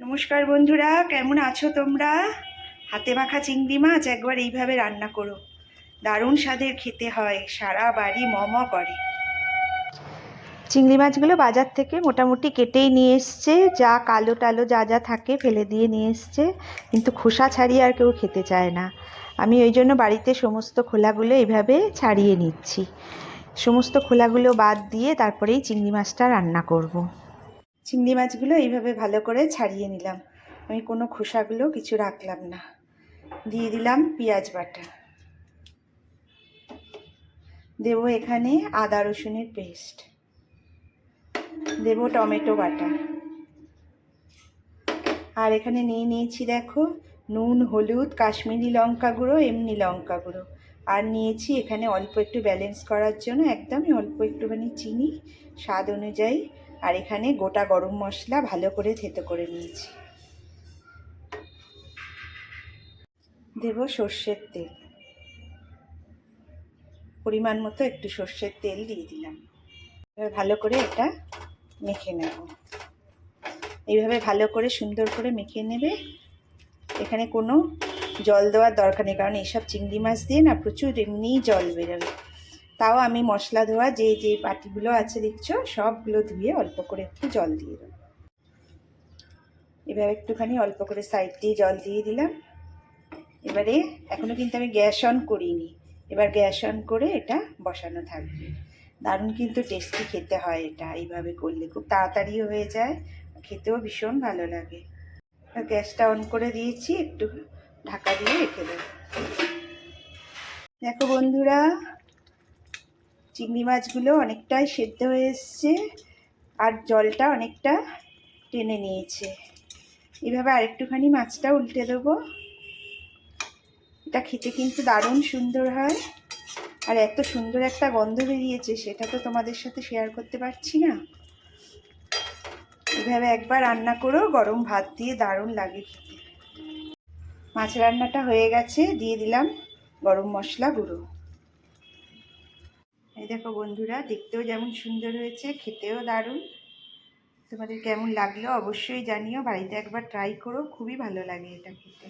নমস্কার বন্ধুরা, কেমন আছো তোমরা? হাতে মাখা চিংড়ি মাছ একবার এইভাবে রান্না করো। দারুণ স্বাদের খেতে হয়, সারা বাড়ি মম করে। চিংড়ি মাছগুলো বাজার থেকে মোটামুটি কেটেই নিয়ে এসছে, যা কালো টালো যা যা থাকে ফেলে দিয়ে নিয়ে এসছে, কিন্তু খোসা ছাড়িয়ে আর কেউ খেতে চায় না। আমি ওই জন্য বাড়িতে সমস্ত খোলাগুলো এইভাবে ছাড়িয়ে নিচ্ছি। সমস্ত খোলাগুলো বাদ দিয়ে তারপরেই চিংড়ি মাছটা রান্না করব। চিংড়ি মাছগুলো এইভাবে ভালো করে ছাড়িয়ে নিলাম। আমি কোনো খোসাগুলো কিছু রাখলাম না। দিয়ে দিলাম পেঁয়াজ বাটা। দেবো এখানে আদা রসুনের পেস্ট। দেবো টমেটো বাটা। আর এখানে নিয়ে নিয়েছি দেখো নুন, হলুদ, কাশ্মীরি লঙ্কা গুঁড়ো, এমনি লঙ্কা গুঁড়ো। আর নিয়েছি এখানে অল্প একটু ব্যালেন্স করার জন্য একদমই অল্প একটুখানি চিনি। স্বাদ অনুযায়ী আর এখানে গোটা গরম মশলা ভালো করে থেতো করে নিয়েছি। দেব সর্ষের তেল। পরিমাণ মতো একটু সর্ষের তেল দিয়ে দিলাম। এবার ভালো করে এটা মেখে নেব। এইভাবে ভালো করে সুন্দর করে মেখে নেবে। এখানে কোনো জল দেওয়ার দরকার নেই, কারণ এইসব চিংড়ি মাছ দিয়ে না প্রচুর এমনিই জল বেরোবে তাও আমি মশলা ধোয়া, যে যে পাটিগুলো আছে দেখছ, সবগুলো ধুয়ে অল্প করে একটু জল দিয়ে দেবো। এবার একটুখানি অল্প করে সাইড দিয়ে জল দিয়ে দিলাম। এবারে এখনও কিন্তু আমি গ্যাস অন করিনি। এবার গ্যাস অন করে এটা বসানো থাকবে। দারুণ কিন্তু টেস্টি খেতে হয় এটা, এইভাবে করলে। খুব তাড়াতাড়িও হয়ে যায়, খেতেও ভীষণ ভালো লাগে। গ্যাসটা অন করে দিয়েছি, একটু ঢাকা দিয়ে রেখে দেবো। দেখো বন্ধুরা চিংড়ি মাছগুলো অনেকটাই সেদ্ধ হয়ে এসছে আর জলটা অনেকটা টেনে নিয়েছে। এইভাবে আরেকটুখানি মাছটা উল্টে দেবো। এটা খেতে কিন্তু দারুণ সুন্দর হয় আর এত সুন্দর একটা গন্ধ বেরিয়েছে, সেটা তো তোমাদের সাথে শেয়ার করতে পারছি না। এভাবে একবার রান্না করো গরম ভাত দিয়ে দারুণ লাগে মাছ রান্নাটা হয়ে গেছে, দিয়ে দিলাম গরম মশলা গুঁড়ো। দেখো বন্ধুরা, দেখতেও যেমন সুন্দর হয়েছে, খেতেও দারুণ। তোমাদের কেমন লাগল অবশ্যই জানিও, বাড়িতে একবার ট্রাই করো, খুবই ভালো লাগে এটা খেতে।